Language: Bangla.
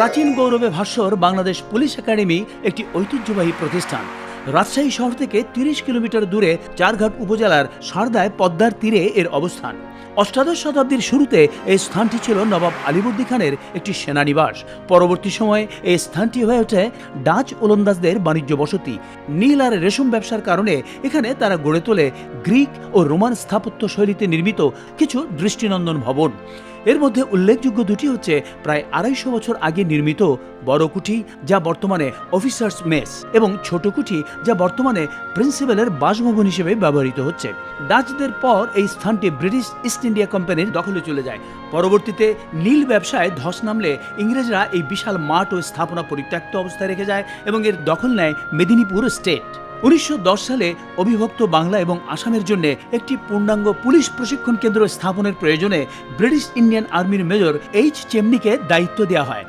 প্রাচীন গৌরবে ভাস্বর বাংলাদেশ পুলিশ একাডেমি একটি ঐতিহ্যবাহী প্রতিষ্ঠান। রাজশাহী শহর থেকে তিরিশ কিলোমিটার দূরে চারঘাট উপজেলার সারদায় পদ্মার তীরে এর অবস্থান। অষ্টাদশ শতাব্দীর শুরুতে এই স্থানটি ছিল নবাব আলিবুদ্দি খানের একটি সেনানিবাস। পরবর্তী সময়ে এই স্থানটি হয়ে ওঠে ডাচ ওলন্দাজদের বাণিজ্য বসতি। নীল আর রেশম ব্যবসার কারণে এখানে তারা গড়ে তোলে গ্রিক ও রোমান স্থাপত্য শৈলীতে নির্মিত কিছু দৃষ্টিনন্দন ভবন। এর মধ্যে উল্লেখযোগ্য দুটি হচ্ছে প্রায় আড়াইশো বছর আগে নির্মিত বড় কুঠি যা বর্তমানে অফিসার্স মেস এবং ছোট কুঠি যা বর্তমানে প্রিন্সিপালের বাসভবন হিসেবে ব্যবহৃত হচ্ছে। ডাচদের পর এই স্থানটি ব্রিটিশ ইস্ট ইন্ডিয়া কোম্পানির দখলে চলে যায়। পরবর্তীতে নীল ব্যবসায় ধস নামলে ইংরেজরা এই বিশাল মাঠ ও স্থাপনা পরিত্যক্ত অবস্থায় রেখে যায় এবং এর দখল নেয় মেদিনীপুর স্টেট। উনিশশো দশ সালে অবিভক্ত বাংলা এবং আসামের জন্য একটি পূর্ণাঙ্গ পুলিশ প্রশিক্ষণ কেন্দ্র স্থাপনের প্রয়োজনে ব্রিটিশ ইন্ডিয়ান আর্মির মেজর এইচ চেমনিকে দায়িত্ব দেওয়া হয়।